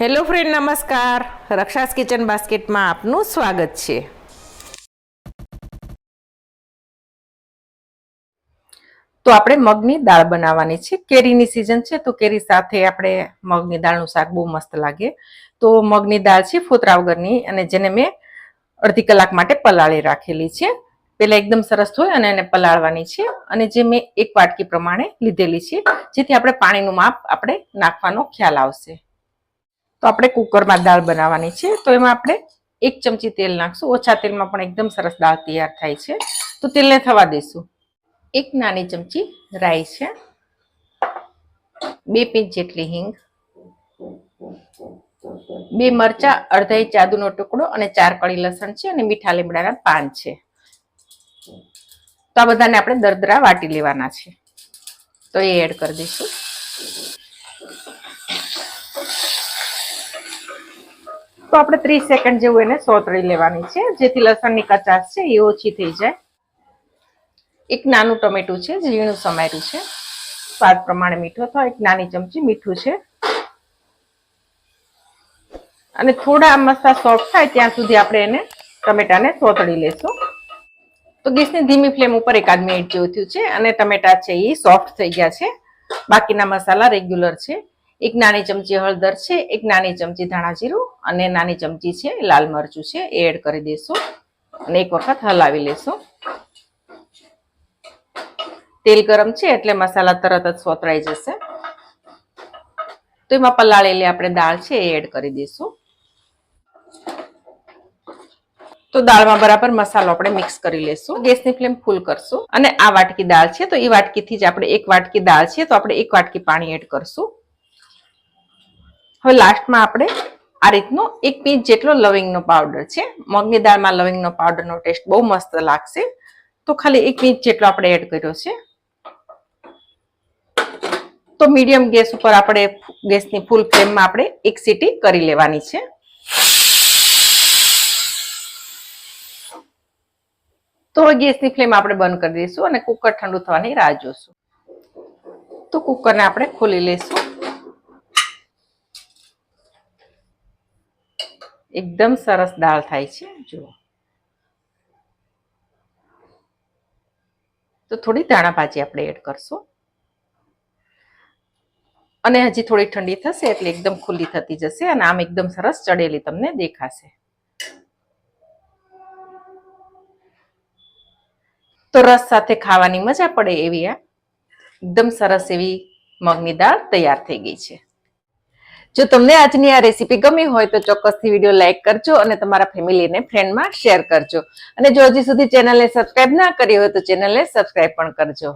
Hello friend, નમસ્કાર. રક્ષાસ kitchen બાસ્કેટમાં આપનું સ્વાગત છે. તો આપણે મગની દાળ બનાવવાની છે. કેરીની સિઝન છે, તો કેરી સાથે આપણે મગની દાળનું શાક બહુ મસ્ત લાગે. તો મગની દાળ છે ફોતરા વગરની અને જેને મેં અડધી કલાક માટે પલાળી રાખેલી છે. પેલા એકદમ સરસ હોય અને એને પલાળવાની છે અને જે મેં એક વાટકી પ્રમાણે લીધેલી છે, જેથી આપણે પાણીનું માપ આપણે નાખવાનો ખ્યાલ આવશે. તો આપણે કુકરમાં દાળ બનાવવાની છે. તો એમાં આપણે એક ચમચી તેલ નાખશું. ઓછા તેલમાં પણ એકદમ સરસ દાળ તૈયાર થાય છે. તો તેલને થવા દઈશું. એક નાની ચમચી રાઈ છે. બે પિંચ જેટલી હિંગ. બે મરચા, અડધા ચાદુનો ટુકડો અને ચાર કળી લસણ છે અને મીઠા લીમડાના પાન છે. તો આ બધાને આપણે દરદરા વાટી લેવાના છે. તો એ એડ કરી દઈશું. તો આપણે ત્રીસ સેકન્ડ જેવું એને સોતળી લેવાની છે. જેથી લસણની કચાશ છે એ ઓછી થઈ જાય. એક નાનું ટમેટું છે ઝીણું સમાયું છે. સ્વાદ પ્રમાણે મીઠો અથવા એક નાની ચમચી મીઠું છે. અને થોડા મસ્તા સોફ્ટ થાય ત્યાં સુધી આપણે એને ટમેટાને સોતળી લેશું. તો ગેસની ધીમી ફ્લેમ ઉપર એકાદ મિનિટ જેવું થયું છે અને ટમેટા છે એ સોફ્ટ થઈ ગયા છે. બાકીના મસાલા રેગ્યુલર છે. એક નાની ચમચી હળદર છે, એક નાની ચમચી ધાણા જીરું અને નાની ચમચી છે, લાલ મરચું છે, એ એડ કરી દઈશું અને એક વખત હલાવી લેશું. તેલ ગરમ છે એટલે મસાલા તરત જ સોતરાઈ જશે. તો એમાં પલાળેલી આપણે દાળ છે એ એડ કરી દઈશું તો દાળમાં બરાબર મસાલો આપણે મિક્સ કરી લેશું. ગેસની ફ્લેમ ફૂલ કરશું અને આ વાટકી દાળ છે, તો એ વાટકીથી જ આપણે એક વાટકી દાળ છે, તો આપણે એક વાટકી પાણી એડ કરશું. હવે લાસ્ટમાં આપણે આ રીતનો એક પીસ જેટલો લવિંગનો પાવડર છે. મગની દાળમાં લવિંગનો પાવડરનો ટેસ્ટ બહુ મસ્ત લાગશે. તો ખાલી એક પીસ જેટલો આપણે એડ કર્યો છે. તો મીડિયમ ગેસ ઉપર આપણે ગેસની ફૂલ ફ્લેમમાં આપણે એક સીટી કરી લેવાની છે. તો ગેસની ફ્લેમ આપણે બંધ કરી દઈશું અને કુકર ઠંડુ થવાની રાહ જોશું. તો કુકરને આપણે ખોલી લઈશું. એકદમ સરસ દાળ થાય છે, જુઓ. તો થોડી ધાણા ભાજી આપણે એડ કરશું. અને હજી થોડી ઠંડી થશે એટલે એકદમ ખુલ્લી થતી જશે અને આમ એકદમ સરસ ચડેલી તમને દેખાશે. તો રસ સાથે ખાવાની મજા પડે એવી આ એકદમ સરસ એવી મગની દાળ તૈયાર થઈ ગઈ છે. જો તમને આજની આ રેસીપી ગમી હોય તો ચોક્કસથી વીડિયો લાઇક કરજો અને તમારા ફેમિલીને ફ્રેન્ડમાં શેર કરજો. અને જો હજી સુધી ચેનલને સબસ્ક્રાઇબ ના કરી હોય તો ચેનલને સબસ્ક્રાઇબ પણ કરજો.